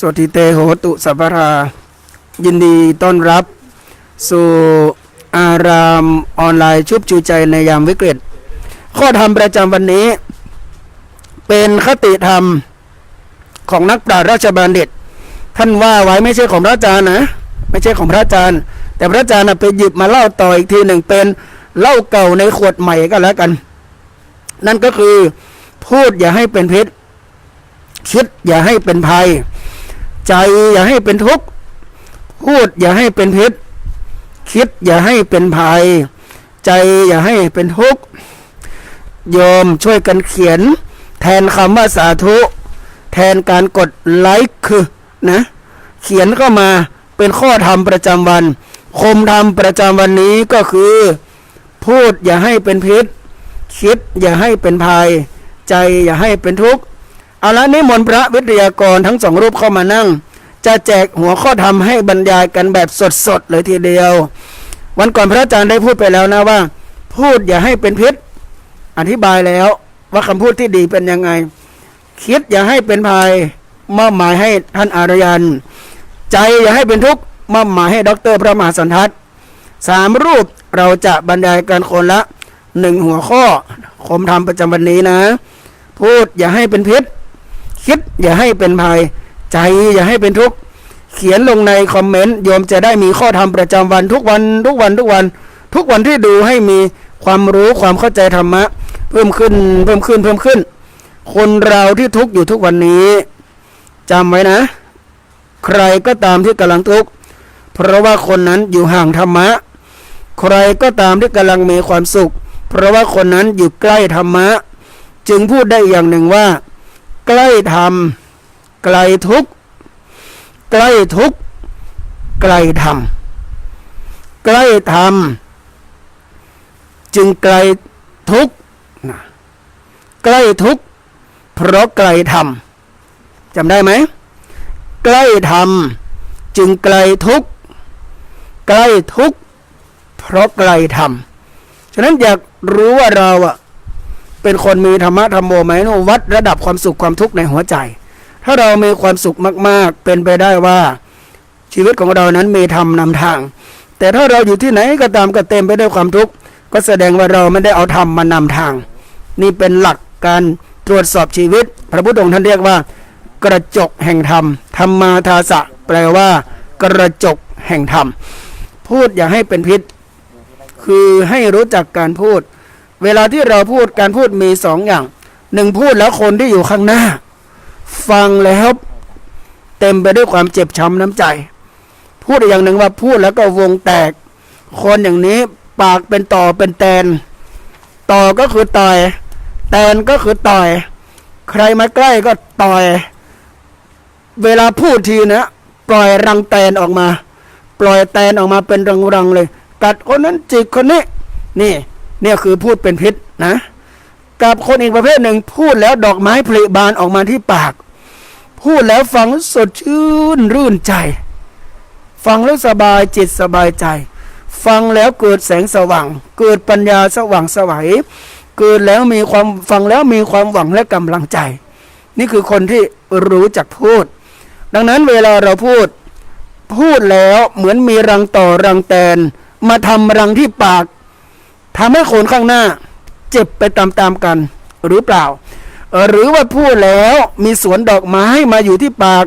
สวัสดีเตโหตุสัพพรา ยินดีต้อนรับ สู่อารามออนไลน์ชุบชูใจในยามวิกฤต ข้อธรรมประจำวันนี้ เป็นคติธรรมของนักปราชญ์ราชบัณฑิต ท่านว่าไว้ไม่ใช่ของพระอาจารย์นะ ไม่ใช่ของพระอาจารย์ แต่พระอาจารย์น่ะไปหยิบมาเล่าต่ออีกทีหนึ่งเป็นเล่าเก่าในขวดใหม่ก็แล้วกัน นั่นก็คือพูดอย่าให้เป็นพิษ คิดอย่าให้เป็นภัย ใจอย่าให้เป็นทุกข์พูดอย่าให้เป็นพิษ คิดอย่าให้เป็นภัย ใจอย่าให้เป็นทุกข์โยมช่วยกันเขียน แทนคำว่าสาธุ แทนการกดไลค์คือนะ เขียนเข้ามาเป็นข้อธรรมประจำวัน คมธรรมประจำวันนี้ก็คือ พูดอย่าให้เป็นพิษ คิดอย่าให้เป็นภัย ใจอย่าให้เป็นทุกข์ เอาละนิมนต์พระวิทยากรทั้งสองรูปเข้ามานั่ง จะแจกหัวข้อธรรมให้บรรยายกันแบบสดๆเลยทีเดียว วันก่อนพระอาจารย์ได้พูดไปแล้วนะว่า พูดอย่าให้เป็นพิษ อธิบายแล้วว่าคำพูดที่ดีเป็นยังไง คิดอย่าให้เป็นภัยมอบหมายให้ท่านอารยัน ใจอย่าให้เป็นทุกข์มอบหมายให้ดรพระมหาสันทัศน์สามรูปเราจะบรรยายกันคนละหนึ่งหัวข้อคมธรรมประจำวันนี้นะ พูดอย่าให้เป็นพิษ คิดอย่าให้เป็นภัย ใจอย่าให้เป็นทุกข์เขียนลงในคอมเมนต์โยมจะได้มีข้อธรรมประจำวันทุกวันทุกวันทุกวัน ทุกวันที่ดูให้มีความรู้ความเข้าใจธรรมะ เพิ่มขึ้นเพิ่มขึ้นเพิ่มขึ้น คนเราที่ทุกข์อยู่ทุกวันนี้จำไว้นะ ใครก็ตามที่กำลังทุกข์เพราะว่าคนนั้นอยู่ห่างธรรมะ ใครก็ตามที่กำลังมีความสุข เพราะว่าคนนั้นอยู่ใกล้ธรรมะ จึงพูดได้อย่างหนึ่งว่า ใกล้ธรรมไกลทุกข์ใกล้ทุกข์ไกลธรรมใกล้ธรรมจึงไกลทุกข์นะใกล้ทุกข์เพราะไกลธรรมจำได้ไหมใกล้ธรรมจึงไกลทุกข์ใกล้ทุกข์เพราะไกลธรรมฉะนั้นอยากรู้ว่าเราอะ เป็นคนมีธรรมะธรรมโมไหมโนวัดระดับความสุขความทุกข์ในหัวใจ ถ้าเรามีความสุขมาก ๆ เป็นไปได้ว่าชีวิตของเรานั้นมีธรรมนำทาง แต่ถ้าเราอยู่ที่ไหนก็ตามก็เต็มไปด้วยความทุกข์ก็แสดงว่าเราไม่ได้เอาธรรมมานำทาง นี่เป็นหลักการตรวจสอบชีวิต พระพุทธองค์ท่านเรียกว่า กระจกแห่งธรรมธรรมาทาสะแปลว่า กระจกแห่งธรรม พูดอย่าให้เป็นพิษ คือให้รู้จักการพูด เวลาที่เราพูดการพูดมีสองอย่างหนึ่งพูดแล้วคนที่อยู่ข้างหน้า ฟังแล้วเต็มไปด้วยความเจ็บช้ำน้ำใจ พูดอย่างหนึ่งว่าพูดแล้วก็วงแตก คนอย่างนี้ปากเป็นต่อเป็นแตน ต่อก็คือต่อย แตนก็คือต่อย ใครมาใกล้ก็ต่อย เวลาพูดทีนะปล่อยรังแตนออกมา ปล่อยแตนออกมาเป็นรังๆเลย กัดคนนั้นจิกคนนี้นี่ เนี่ยคือพูดเป็นพิษนะ กับคนอีกประเภทหนึ่งพูดแล้วดอกไม้ผลิบานออกมาที่ปาก พูดแล้วฟังสดชื่นรื่นใจ ฟังแล้วสบายจิตสบายใจ ฟังแล้วเกิดแสงสว่าง เกิดปัญญาสว่างสวัยเกิดแล้วมีความฟังแล้วมีความหวังและกำลังใจ นี่คือคนที่รู้จักพูด ดังนั้นเวลาเราพูด พูดแล้วเหมือนมีรังต่อรังแตน มาทำรังที่ปาก ทำให้คนข้างหน้าเจ็บไปตามๆกันหรือเปล่า หรือว่าพูดแล้วมีสวนดอกไม้มาอยู่ที่ปาก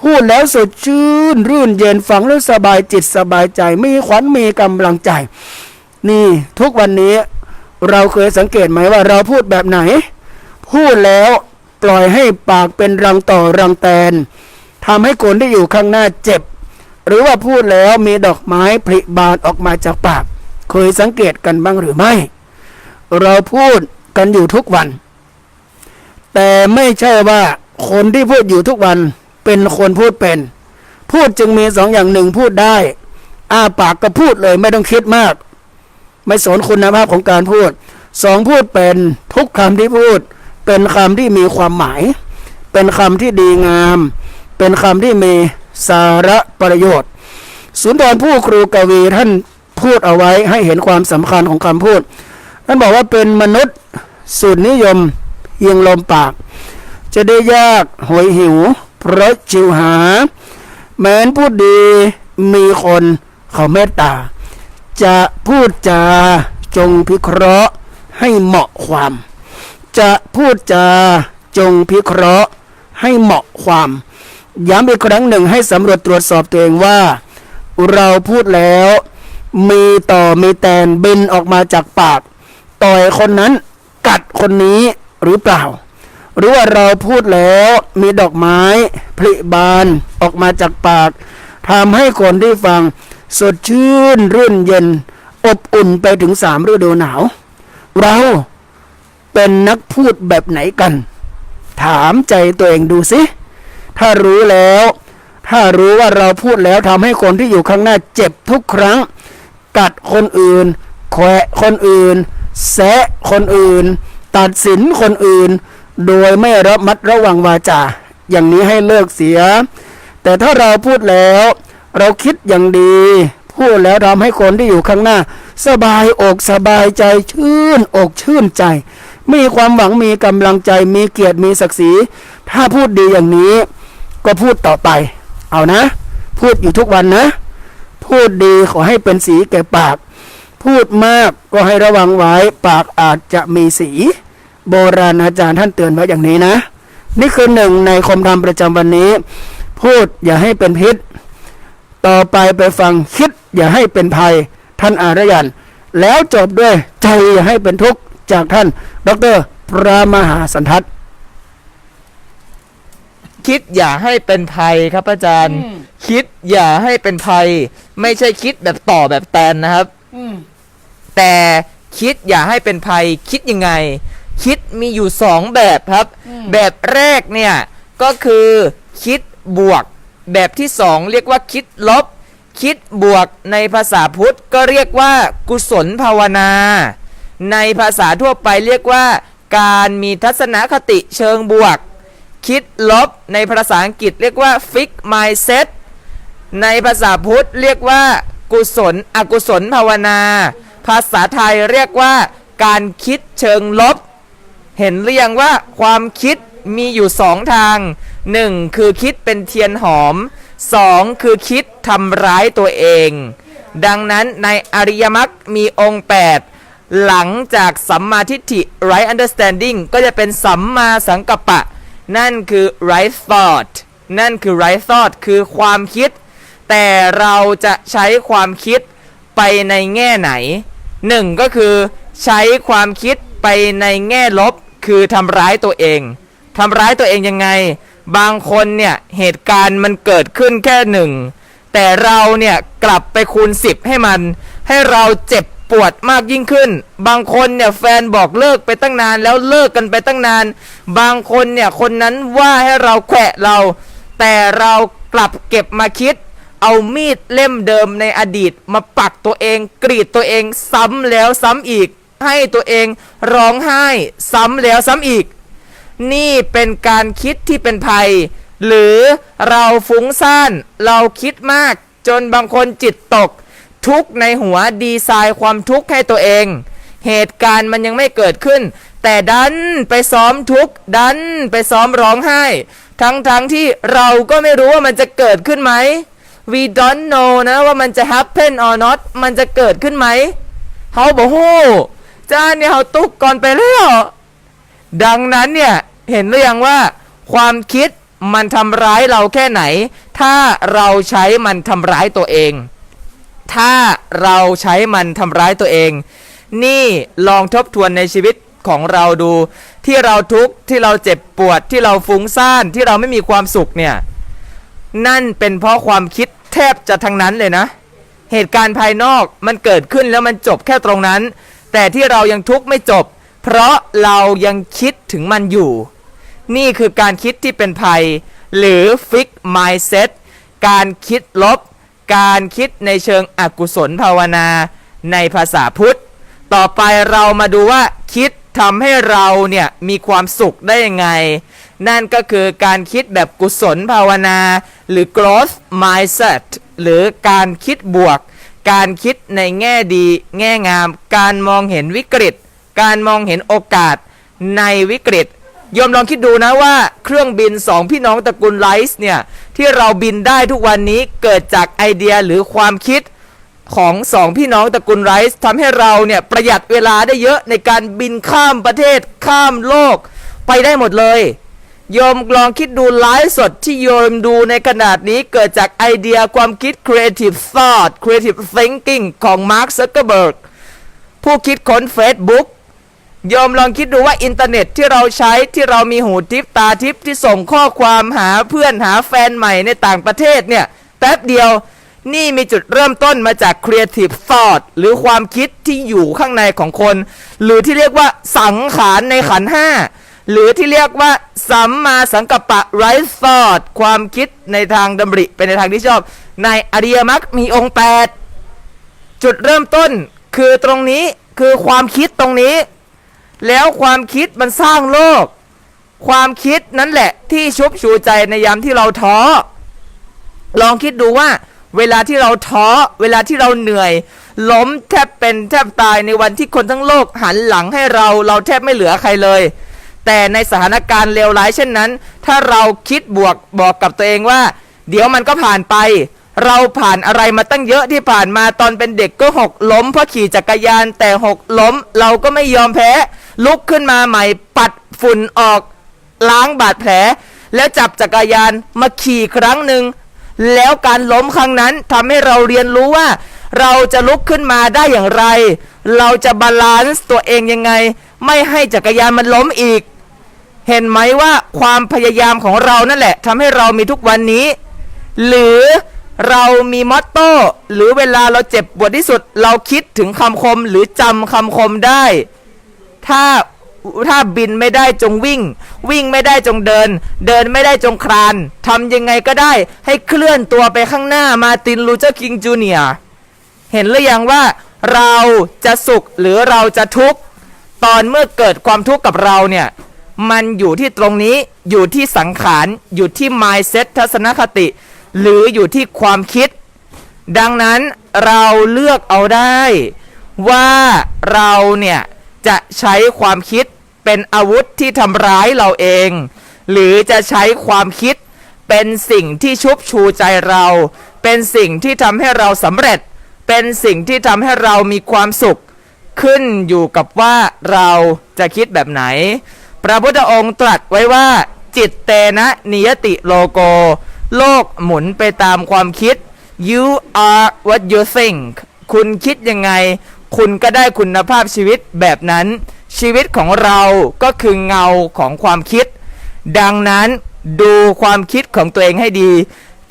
พูดแล้วสดชื่น รื่นเย็นฟังแล้วสบายจิตสบายใจมีขวัญมีกำลังใจ นี่ทุกวันนี้เราเคยสังเกตไหมว่าเราพูดแบบไหน พูดแล้วปล่อยให้ปากเป็นรังต่อรังแตนทำให้คนที่อยู่ข้างหน้าเจ็บ หรือว่าพูดแล้วมีดอกไม้ผลิบานออกมาจากปาก เคยสังเกตกันบ้างหรือไม่ เราพูดกันอยู่ทุกวัน แต่ไม่ใช่ว่าคนที่พูดอยู่ทุกวันเป็นคนพูดเป็น พูดจึงมีสองอย่างหนึ่งพูดได้อ้าปากก็พูดเลยไม่ต้องคิดมาก ไม่สนคุณภาพของการพูดสองพูดเป็นทุกคำที่พูด เป็นคำที่มีความหมาย เป็นคำที่ดีงาม เป็นคำที่มีสาระประโยชน์ สุนทรผู้ครูกวีท่าน พูดเอาไว้ให้เห็นความสำคัญของคำพูดท่านบอกว่าเป็นมนุษย์สุดนิยมเพียงลมปาก จะได้ยากหวยหิว เพราะชิวหา แม้นพูดดีมีคนเขาเมตตา จะพูดจาจงพิเคราะห์ให้เหมาะความ จะพูดจาจงพิเคราะห์ให้เหมาะความ ย้ำอีกครั้งหนึ่งให้สำรวจตรวจสอบตัวเองว่า เราพูดแล้ว มีต่อมีแตนบินออกมาจากปาก ต่อยคนนั้นกัดคนนี้หรือเปล่า หรือว่าเราพูดแล้วมีดอกไม้ผลิบานออกมาจากปากทำให้คนที่ฟัง สดชื่นรื่นเย็น อบอุ่นไปถึงสามฤดูหนาว เราเป็นนักพูดแบบไหนกัน ถามใจตัวเองดูสิ ถ้ารู้แล้ว ถ้ารู้ว่าเราพูดแล้วทำให้คนที่อยู่ข้างหน้าเจ็บทุกครั้ง กัดคนอื่น แขวะคนอื่น แซะคนอื่น ตัดสินคนอื่น โดยไม่ระมัดระวังวาจา อย่างนี้ให้เลิกเสีย แต่ถ้าเราพูดแล้ว เราคิดอย่างดี พูดแล้วทำให้คนที่อยู่ข้างหน้า สบายอกสบายใจชื่นอกชื่นใจ มีความหวังมีกำลังใจมีเกียรติมีศักดิ์ศรี ถ้าพูดดีอย่างนี้ ก็พูดต่อไป เอานะ พูดอยู่ทุกวันนะ พูดดีขอให้เป็นสีแก่ปาก พูดมากก็ให้ระวังไว้ ปากอาจจะมีสี โบราณอาจารย์ท่านเตือนไว้อย่างนี้นะ นี่คือหนึ่งในคมธรรมประจำวันนี้ พูดอย่าให้เป็นพิษ ต่อไปไปฟังคิดอย่าให้เป็นภัย ท่านอารยัน แล้วจบด้วยใจอย่าให้เป็นทุกข์จากท่าน ดร พระมหาสันทัศน์ คิดอย่าให้เป็นภัยครับอาจารย์คิดอย่าให้เป็นภัย ไม่ใช่คิดแบบต่อแบบแตนนะครับแต่คิดอย่าให้เป็นภัยคิดยังไง คิดมีอยู่สองแบบครับแบบแรกเนี่ยก็คือคิดบวก แบบที่สองเรียกว่าคิดลบ คิดบวกในภาษาพุทธก็เรียกว่า กุศลภาวนา ในภาษาทั่วไปเรียกว่า การมีทัศนคติเชิงบวก คิดลบในภาษาอังกฤษเรียกว่า fix mindset ในภาษาพุทธเรียกว่ากุศล อกุศลภาวนา ภาษาไทยเรียกว่าการคิดเชิงลบ เห็นหรือยังว่าความคิดมีอยู่สองทาง 1. คือคิดเป็นเทียนหอม 2. คือคิดทำร้ายตัวเอง ดังนั้นในอริยมรรคมีองค์ 8 หลังจากสัมมาทิฏฐิ right understanding ก็จะเป็นสัมมาสังกัปปะ นั่นคือ right thought นั่นคือ right thought คือความคิด แต่เราจะใช้ความคิดไปในแง่ไหนหนึ่งก็คือใช้ความคิดไปในแง่ลบ คือทำร้ายตัวเองทำร้ายตัวเองยังไง บางคนเนี่ยเหตุการณ์มันเกิดขึ้นแค่หนึ่งแต่เราเนี่ยกลับไปคูณสิบให้มัน ให้เราเจ็บ ปวดมากยิ่งขึ้น บางคนเนี่ยแฟนบอกเลิกไปตั้งนาน แล้วเลิกกันไปตั้งนาน บางคนเนี่ยคนนั้นว่าให้เราแขวะเรา แต่เรากลับเก็บมาคิด เอามีดเล่มเดิมในอดีต มาปักตัวเองกรีดตัวเองซ้ำแล้วซ้ำอีก ให้ตัวเองร้องไห้ซ้ำแล้วซ้ำอีก นี่เป็นการคิดที่เป็นภัย หรือเราฟุ้งซ่านเราคิดมาก จนบางคนจิตตก ทุกข์ในหัวดีไซน์ความทุกข์ให้ตัวเอง เหตุการณ์มันยังไม่เกิดขึ้น แต่ดันไปซ้อมทุกข์ดันไปซ้อมร้องไห้ ทั้งทั้งที่เราก็ไม่รู้ว่ามันจะเกิดขึ้นไหม we don't know นะว่ามันจะ happen or not มันจะเกิดขึ้นไหมเขาบอกโหจ้าเนี่ยเขาตุกก่อนไปแล้วดังนั้นเนี่ยเห็นหรือยังว่า ความคิดมันทำร้ายเราแค่ไหน ถ้าเราใช้มันทำร้ายตัวเอง ถ้าเราใช้มันทำร้ายตัวเอง นี่ลองทบทวนในชีวิตของเราดู ที่เราทุกข์ที่เราเจ็บปวดที่เราฟุ้งซ่านที่เราไม่มีความสุขเนี่ยนั่นเป็นเพราะความคิดแทบจะทั้งนั้นเลยนะ เหตุการณ์ภายนอกมันเกิดขึ้นแล้วมันจบแค่ตรงนั้น แต่ที่เรายังทุกข์ไม่จบ เพราะเรายังคิดถึงมันอยู่ นี่คือการคิดที่เป็นภัย หรือ fix mindset การคิดลบ การคิดในเชิงอกุศลภาวนาในภาษาพุทธ ต่อไปเรามาดูว่าคิดทำให้เราเนี่ยมีความสุขได้ยังไง นั่นก็คือการคิดแบบกุศลภาวนา หรือ growth mindset หรือการคิดบวก การคิดในแง่ดี แง่งาม การมองเห็นวิกฤต การมองเห็นโอกาสในวิกฤต โยมลองคิดดูนะว่าเครื่องบินสองพี่น้องตระกูลไลซ์เนี่ย ที่เราบินได้ทุกวันนี้เกิดจากไอเดียหรือความคิดของสองพี่น้องตระกูลไรซ์ทำให้เราเนี่ยประหยัดเวลาได้เยอะในการบินข้ามประเทศข้ามโลก ไปได้หมดเลยโยมลองคิดดูไลฟ์สดที่โยมดูในขนาดนี้เกิดจากไอเดียความคิด creative thought creative thinking ของ Mark Zuckerberg ผู้คิดค้น Facebook โยมลองคิดดูว่าอินเทอร์เน็ตที่เราใช้ที่เรามีหูทิปตาทิปที่ส่งข้อความหาเพื่อนหาแฟนใหม่ในต่างประเทศเนี่ยแป๊บเดียวนี่มีจุดเริ่มต้นมาจาก creative thought หรือความคิดที่อยู่ข้างในของคน หรือที่เรียกว่าสังขารในขันห้าหรือที่เรียกว่าสัมมาสังกัปปะ right thought ความคิดในทางดำริเป็นในทางที่ชอบ ในอริยมรรคมีองค์ 8 จุดเริ่มต้น คือตรงนี้คือความคิดตรงนี้ แล้วความคิดมันสร้างโลก ความคิดนั่นแหละ ที่ชุบชูใจในยามที่เราท้อ ลองคิดดูว่า เวลาที่เราท้อ เวลาที่เราเหนื่อย ล้มแทบเป็นแทบตายในวันที่คนทั้งโลกหันหลังให้เราเราแทบไม่เหลือใครเลย แต่ในสถานการณ์เลวร้ายเช่นนั้น ถ้าเราคิดบวกบอกกับตัวเองว่า เดี๋ยวมันก็ผ่านไปเราผ่านอะไรมาตั้งเยอะที่ผ่านมาตอนเป็นเด็กก็หกล้มเพราะขี่จักรยานแต่หกล้มเราก็ไม่ยอมแพ้ ลุกขึ้นมาใหม่ปัดฝุ่นออกล้างบาดแผล แล้วจับจักรยานมาขี่ครั้งหนึ่งแล้วการล้มครั้งนั้นทำให้เราเรียนรู้ว่า เราจะลุกขึ้นมาได้อย่างไร เราจะบาลานซ์ตัวเองยังไง ไม่ให้จักรยานมันล้มอีก เห็นไหมว่าความพยายามของเรานั่นแหละทำให้เรามีทุกวันนี้ หรือเรามีมอตโต้หรือเวลาเราเจ็บปวดที่สุด เราคิดถึงคำคมหรือจำคำคมได้ ถ้าถ้าบินไม่ได้จงวิ่ง วิ่งไม่ได้จงเดิน เดินไม่ได้จงคลานทำยังไงก็ได้ให้เคลื่อนตัวไปข้างหน้ามาตินลูเจอร์คิงจูเนียเห็นหรือยังว่าเราจะสุขหรือเราจะทุกข์ ตอนเมื่อเกิดความทุกข์กับเราเนี่ย มันอยู่ที่ตรงนี้อยู่ที่สังขาร อยู่ที่ mindset ทัศนคติ หรืออยู่ที่ความคิด ดังนั้นเราเลือกเอาได้ ว่าเราเนี่ย จะใช้ความคิดเป็นอาวุธที่ทำร้ายเราเอง หรือจะใช้ความคิดเป็นสิ่งที่ชุบชูใจเรา เป็นสิ่งที่ทำให้เราสำเร็จ เป็นสิ่งที่ทำให้เรามีความสุข ขึ้นอยู่กับว่าเราจะคิดแบบไหน พระพุทธองค์ตรัสไว้ว่า จิตเตนะนิยติโลโก โลกหมุนไปตามความคิด you are what you think คุณคิดยังไง คุณก็ได้คุณภาพชีวิตแบบนั้น ชีวิตของเราก็คือเงาของความคิด ดังนั้นดูความคิดของตัวเองให้ดี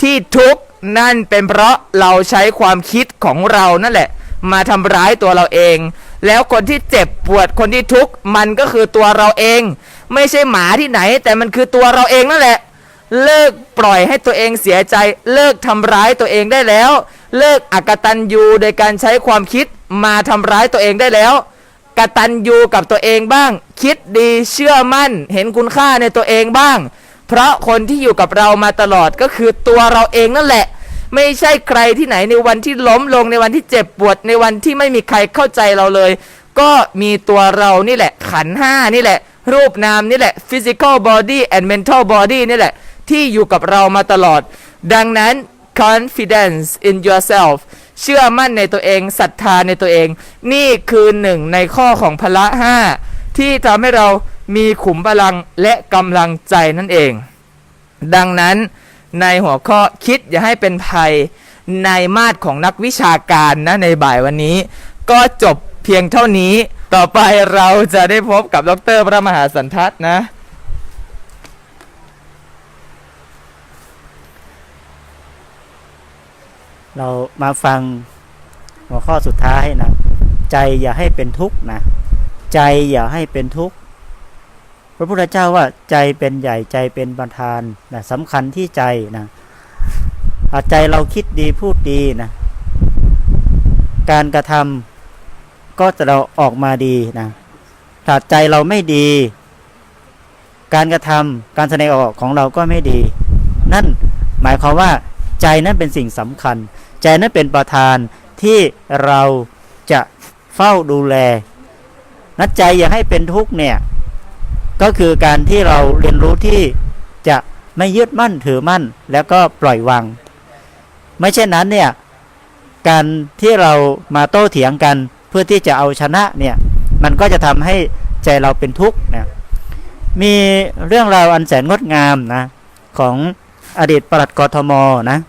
ที่ทุกข์นั่นเป็นเพราะเราใช้ความคิดของเรานั่นแหละ มาทำร้ายตัวเราเอง แล้วคนที่เจ็บปวดคนที่ทุกข์มันก็คือตัวเราเอง ไม่ใช่หมาที่ไหน แต่มันคือตัวเราเองนั่นแหละ เลิกปล่อยให้ตัวเองเสียใจ เลิกทำร้ายตัวเองได้แล้ว เลิกอักตันยูโดยการใช้ความคิด มาทำร้ายตัวเองได้แล้วกตันยูกับตัวเองบ้าง คิดดีเชื่อมั่น เห็นคุณค่าในตัวเองบ้าง เพราะคนที่อยู่กับเรามาตลอดก็คือตัวเราเองนั่นแหละ ไม่ใช่ใครที่ไหนในวันที่ล้มลงในวันที่เจ็บปวดในวันที่ไม่มีใครเข้าใจเราเลย ก็มีตัวเรานี่แหละ ขันห้านี่แหละ รูปนามนี่แหละ physical body and mental body นี่แหละ ที่อยู่กับเรามาตลอด ดังนั้น confidence in yourself เชื่อมั่นในตัวเองศรัทธาในตัวเอง นี่คือหนึ่งในข้อของพละห้าที่ทำให้เรามีขุมพลังและกำลังใจนั่นเอง ดังนั้นในหัวข้อคิดอย่าให้เป็นภัยในมาตรของนักวิชาการนะในบ่ายวันนี้ ก็จบเพียงเท่านี้ ต่อไปเราจะได้พบกับดรพระมหาสันทัศน์นะ เรามาฟังหัวข้อสุดท้ายนะ ใจอย่าให้เป็นทุกข์นะ ใจอย่าให้เป็นทุกข์พระพุทธเจ้าว่าใจเป็นใหญ่ใจเป็นประธานนะสำคัญที่ใจนะถ้าใจเราคิดดีพูดดีนะ การกระทำก็จะเราออกมาดีนะถ้าใจเราไม่ดี การกระทำการแสดงออกของเราก็ไม่ดี นั่นหมายความว่า ใจนั้นเป็นสิ่งสำคัญ ใจนั้นเป็นประธานที่เราจะเฝ้าดูแลนัดใจอย่าให้เป็นทุกข์เนี่ย ก็คือการที่เราเรียนรู้ที่จะไม่ยึดมั่นถือมั่นแล้วก็ปล่อยวาง ไม่เช่นนั้นเนี่ย การที่เรามาโต้เถียงกันเพื่อที่จะเอาชนะเนี่ย มันก็จะทำให้ใจเราเป็นทุกข์นะมีเรื่องราวอันแสนงดงามนะของอดีตปลัดกทมนะ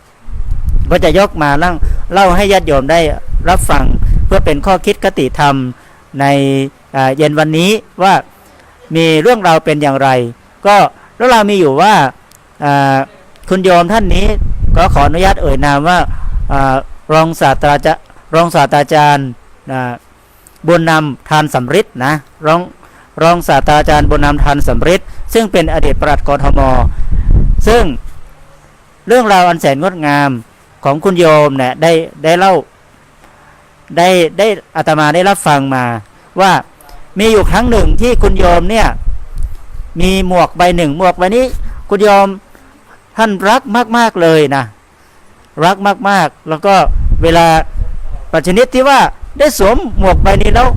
ก็จะยกมาเล่าเล่าให้ญาติโยมได้รับฟังเพื่อเป็นข้อคิดคติธรรมในเย็นวันนี้ว่ามีเรื่องราวเป็นอย่างไร ก็เรื่องราวมีอยู่ว่าคุณโยมท่านนี้ก็ขออนุญาตเอ่ยนามว่ารองศาสตราจารย์รองศาสตราจารย์บุญนำทานสำริดนะรองรองศาสตราจารย์บุญนำทานสำริดซึ่งเป็นอดีตปลัดกทม ซึ่งเรื่องราวอันแสนงดงาม ของคุณโยมเนี่ยได้ได้เล่าได้ได้อาตมาได้รับฟังมา ว่ามีอยู่ครั้งหนึ่งที่คุณโยมเนี่ย มีหมวกใบหนึ่งหมวกใบนี้ คุณโยมท่านรักมาก ๆเลยนะรักมาก ๆ แล้วก็เวลาปัจจุบันที่ว่าได้สวมหมวกใบนี้แล้ว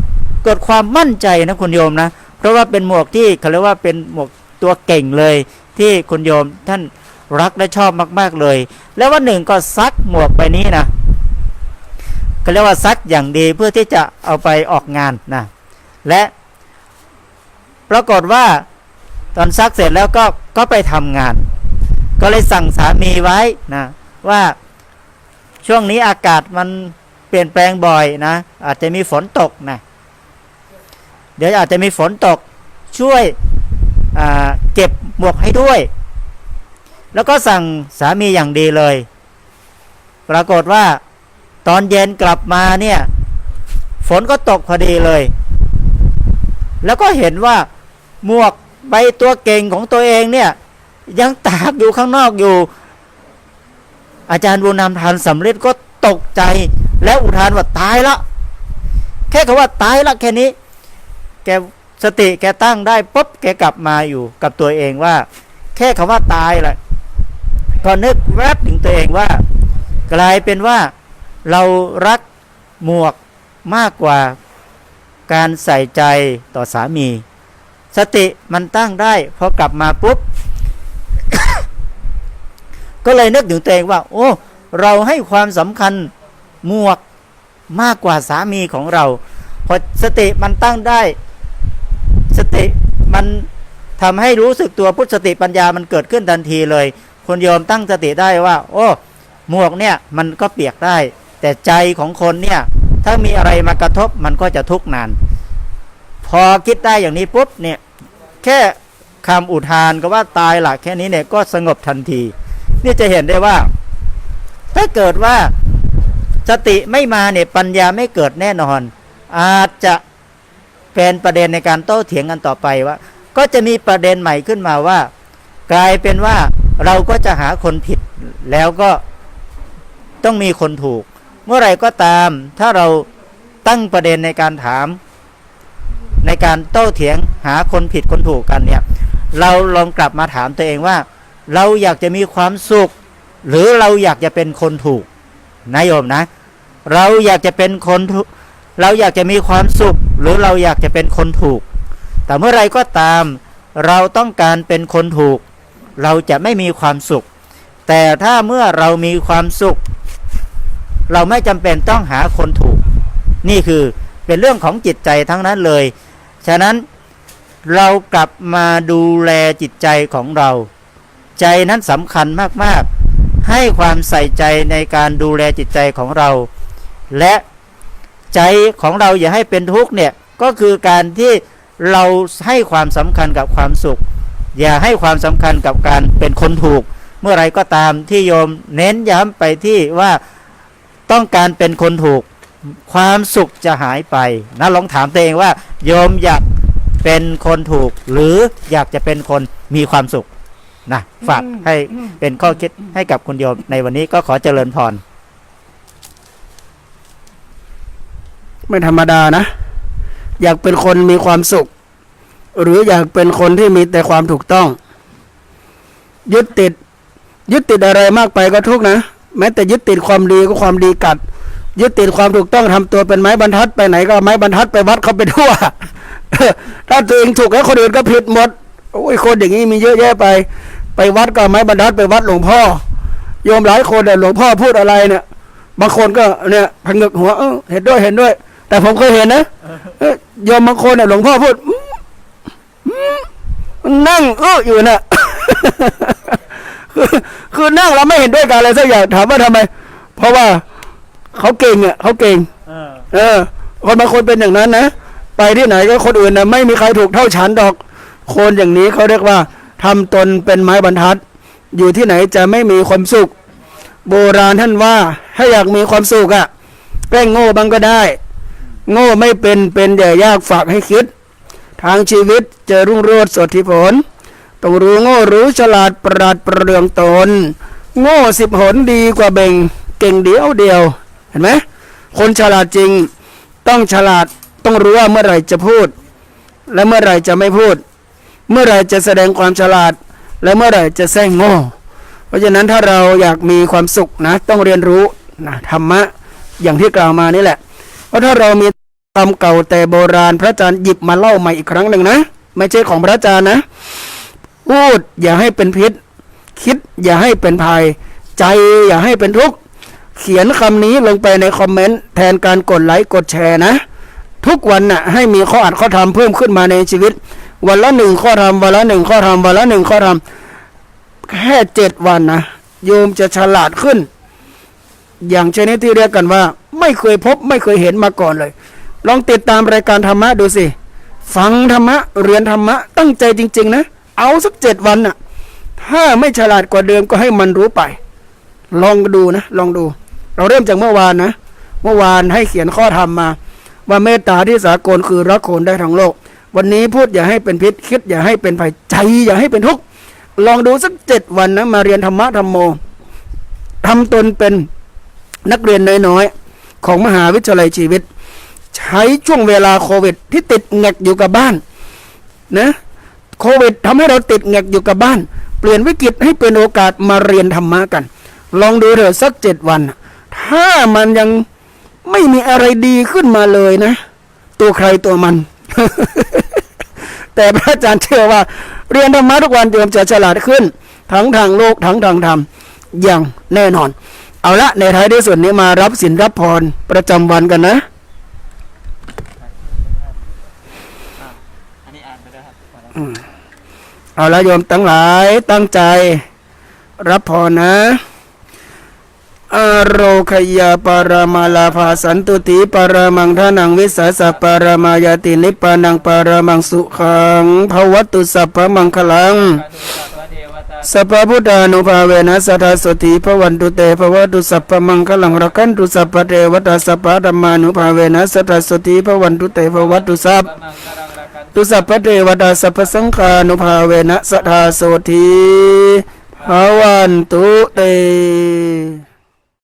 เกิดความมั่นใจนะคุณโยมนะ เพราะว่าเป็นหมวกที่เขาเรียกว่าเป็นหมวกตัวเก่งเลยที่คุณโยมท่าน รักและชอบมาก ๆเลย แล้ววันหนึ่งก็ซักหมวกใบนี้นะเขาเรียกว่าซักอย่างดีเพื่อที่จะเอาไปออกงานนะและปรากฏว่าตอนซักเสร็จแล้วก็ก็ไปทำงาน ก็เลยสั่งสามีไว้นะว่าช่วงนี้อากาศมันเปลี่ยนแปลงบ่อยนะ อาจจะมีฝนตกนะเดี๋ยวอาจจะมีฝนตกช่วยเก็บหมวกให้ด้วย แล้วก็สั่งสามีอย่างดีเลย ปรากฏว่า ตอนเย็นกลับมาเนี่ย ฝนก็ตกพอดีเลย แล้วก็เห็นว่าหมวกใบตัวเก่งของตัวเองเนี่ย ยังตากอยู่ข้างนอกอยู่ อาจารย์บุญนำทานสำเร็จก็ตกใจแล้วอุทานว่าตายละ แค่คำว่าตายละแค่นี้ แกสติแกตั้งได้ปุ๊บแกกลับมาอยู่กับตัวเองว่า แค่คำว่าตายละ ก็นึกแวบถึงตัวเองว่า กลายเป็นว่าเรารักหมวกมากกว่าการใส่ใจต่อสามี สติมันตั้งได้พอกลับมาปุ๊บ ก็เลยนึกถึงตัวเองว่า โอ้ เราให้ความสำคัญหมวกมากกว่าสามีของเรา พอสติมันตั้งได้ สติมันทำให้รู้สึกตัวพุทธสติปัญญามันเกิดขึ้นทันทีเลย คนโยมตั้งสติได้ว่า โอ้หมวกเนี่ยมันก็เปียกได้ แต่ใจของคนเนี่ย ถ้ามีอะไรมากระทบมันก็จะทุกข์นาน พอคิดได้อย่างนี้ปุ๊บเนี่ย แค่คำอุทานก็ว่าตายหลักแค่นี้เนี่ยก็สงบทันที นี่จะเห็นได้ว่า ถ้าเกิดว่าสติไม่มาเนี่ยปัญญาไม่เกิดแน่นอน อาจจะเป็นประเด็นในการโต้เถียงกันต่อไปว่า ก็จะมีประเด็นใหม่ขึ้นมาว่า กลายเป็นว่า เราก็จะหาคนผิดแล้วก็ต้องมีคนถูก เมื่อไหร่ก็ตาม ถ้าเราตั้งประเด็นในการถาม ในการโต้เถียงหาคนผิดคนถูกกันเนี่ย เราลองกลับมาถามตัวเองว่า เราอยากจะมีความสุข หรือเราอยากจะเป็นคนถูกนะโยมนะ เราอยากจะเป็นคนถูกเราอยากจะมีความสุข หรือเราอยากจะเป็นคนถูก แต่เมื่อไรก็ตาม เราต้องการเป็นคนถูก เราจะไม่มีความสุข แต่ถ้าเมื่อเรามีความสุข เราไม่จำเป็นต้องหาคนถูก นี่คือเป็นเรื่องของจิตใจทั้งนั้นเลย ฉะนั้นเรากลับมาดูแลจิตใจของเรา ใจนั้นสำคัญมาก ๆ ให้ความใส่ใจในการดูแลจิตใจของเรา และใจของเราอย่าให้เป็นทุกข์เนี่ย ก็คือการที่เราให้ความสำคัญกับความสุข อย่าให้ความสำคัญกับการเป็นคนถูก เมื่อไรก็ตามที่โยมเน้นย้ำไปที่ว่าต้องการเป็นคนถูก ความสุขจะหายไปนะลองถามตัวเองว่า โยมอยากเป็นคนถูก หรืออยากจะเป็นคนมีความสุขนะฝากให้เป็นข้อคิดให้กับคุณโยมในวันนี้ก็ขอเจริญพรไม่ธรรมดานะ อยากเป็นคนมีความสุข หรืออยากเป็นคนที่มีแต่ความถูกต้อง ยึดติด ยึดติดอะไรมากไปก็ทุกนะ แม้แต่ยึดติดความดีก็ความดีกัด ยึดติดความถูกต้องทำตัวเป็นไม้บรรทัดไปไหนก็ไม้บรรทัดไปวัดเขาไปทั่วถ้าตัวเองถูกแล้วคนอื่นก็ผิดหมดโอ้ยคนอย่างนี้มีเยอะแยะไป ไปวัดก็ไม้บรรทัดไปวัดหลวงพ่อโยมหลายคนเนี่ยหลวงพ่อพูดอะไรเนี่ย บางคนก็เนี่ยพงึกหัวเห็นด้วยเห็นด้วย แต่ผมเคยเห็นนะเอ้ยโยมบางคนเนี่ยหลวงพ่อพูดอ มอืมนั่งเอออยู่น่ะคือคือนั่งแล้วไม่เห็นด้วยกันอะไรสักอย่างถามว่าทำไม เพราะว่าเขาเก่งอะเขาเก่งเออเออคนบางคนเป็นอย่างนั้นนะไปที่ไหนก็คนอื่นนะไม่มีใครถูกเท่าฉันดอก คนอย่างนี้เขาเรียกว่าทำตนเป็นไม้บรรทัด อยู่ที่ไหนจะไม่มีความสุข โบราณท่านว่าถ้าอยากมีความสุขอะ่ะแกล้งโง่บ้างก็ได้ โง่ไม่เป็นเป็นอย่ายากฝากให้คิด ทางชีวิตเจะรุ่งโรจน์สดที่ผลต้องรู้โง่รู้ฉลาดประหลาดประเรืองตน โง่สิบหนดีกว่าเบ่งเก่งเดียวเดียว เห็นไหมคนฉลาดจริงต้องฉลาดต้องรู้ว่าเมื่อไหร่จะพูด และเมื่อไหร่จะไม่พูด เมื่อไหร่จะแสดงความฉลาด และเมื่อไหร่จะแซงโง่ เพราะฉะนั้นถ้าเราอยากมีความสุขนะ ต้องเรียนรู้นะธรรมะอย่างที่กล่าวมานี่แหละ เพราะถ้าเรามี คำเก่าแต่โบราณพระอาจารย์หยิบมาเล่าใหม่อีกครั้งหนึ่งนะ ไม่ใช่ของพระอาจารย์นะ พูดอย่าให้เป็นพิษ คิดอย่าให้เป็นภัย ใจอย่าให้เป็นทุกข์เขียนคำนี้ลงไปในคอมเมนต์แทนการกดไลค์กดแชร์นะ ทุกวันน่ะให้มีข้ออัดข้อธรรมเพิ่มขึ้นมาในชีวิต วันละหนึ่งข้อธรรมวันละหนึ่งข้อธรรมวันละหนึ่งข้อธรรมแค่เจ็ดวันนะโยมจะฉลาดขึ้น อย่างชนิดที่เรียกกันว่า ไม่เคยพบไม่เคยเห็นมาก่อนเลย ลองติดตามรายการธรรมะดูสิ ฟังธรรมะ เรียนธรรมะ ตั้งใจจริง ๆ นะ เอาสักเจ็ดวันน่ะ ถ้าไม่ฉลาดกว่าเดิมก็ให้มันรู้ไป ลองดูนะ ลองดู เราเริ่มจากเมื่อวานนะ เมื่อวานให้เขียนข้อธรรมมา ว่าเมตตาที่สากลคือรักคนได้ทั้งโลก วันนี้พูดอย่าให้เป็นพิษ คิดอย่าให้เป็นภัยใจ อย่าให้เป็นทุกข์ ลองดูสักเจ็ดวันนะ มาเรียนธรรมะธรรมโมทำตนเป็นนักเรียนน้อยๆของมหาวิทยาลัยชีวิต ใช้ช่วงเวลาโควิด ที่ติดแงกอยู่กับบ้านนะโควิดทำให้เราติดแงกอยู่กับบ้าน เปลี่ยนวิกฤตให้เป็นโอกาสมาเรียนธรรมะกัน ลองดูเถอะสักเจ็ดวัน ถ้ามันยังไม่มีอะไรดีขึ้นมาเลยนะ ตัวใครตัวมัน แต่พระอาจารย์เชื่อว่า เรียนธรรมะทุกวันโยมจะฉลาดขึ้น ทั้งทางโลกทั้งทางธรรมอย่างแน่นอน เอาละในท้ายที่สุดนี้มารับสินรับพรประจำวันกันนะ อันนี้อ่านไปแล้วครับ เอาละโยมตั้งหลายตั้งใจ รับพรนะอโรคยาปารมาลาภาสันตุติปารมังทานังวิสาสะปารมายตินิปานังปารมังสุขังภวัตุสัพพมังคลังสัพพพุทธานุภาเวนะสัทธาสติภวันตุเตภวตุสัพพมังคลังรักันตุสัพพเทวตาสัพพธรรมานุภาเวนะสัทธาสติภวันตุเตภวตุสัพ ตุสัพพเทวดาสัพพสังฆานุภาเวนะสทาโสธีภาวันตุเต